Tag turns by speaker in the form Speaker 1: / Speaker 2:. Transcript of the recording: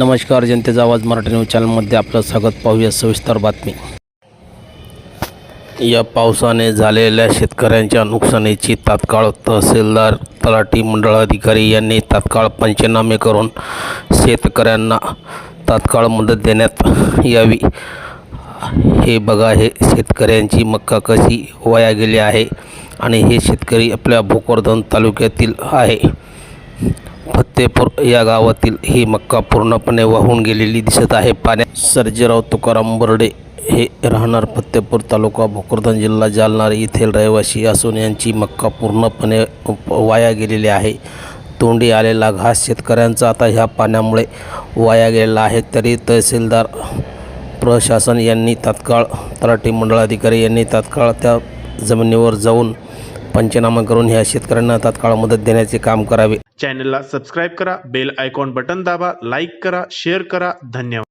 Speaker 1: नमस्कार जनतेचा आवाज मराठी न्यूज चॅनलमध्ये आपलं स्वागत. पाहूया सविस्तर बातमी. या पावसाने झालेल्या शेतकऱ्यांच्या नुकसानीची तात्काळ तहसीलदार तलाठी मंडळाधिकारी यांनी तात्काळ पंचनामे करून शेतकऱ्यांना तात्काळ मदत देण्यात यावी. हे बघा हे शेतकऱ्यांची मक्का कशी वाया गेली आहे आणि हे शेतकरी आपल्या भोकरदन तालुक्यातील आहे. फत्तेपूर या गावातील ही मक्का पूर्णपणे वाहून गेलेली दिसत आहे. पाण्यात सर्जेराव तुकाराम बर्डे हे राहणार फत्तेपूर तालुका भोकरदन जिल्हा जालनार येथील रहिवासी असून यांची मक्का पूर्णपणे वाया गेलेली आहे. तोंडी आलेला घास शेतकऱ्यांचा आता ह्या पाण्यामुळे वाया गेलेला आहे. तरी तहसीलदार प्रशासन यांनी तात्काळ तलाठी मंडळाधिकारी यांनी तात्काळ त्या जमिनीवर जाऊन पंचनामा करून ह्या शेतकऱ्यांना तात्काळ मदत देण्याचे काम करावे.
Speaker 2: चॅनलला सबस्क्राईब करा बेल आयकॉन बटन दाबा लाईक करा शेअर करा. धन्यवाद.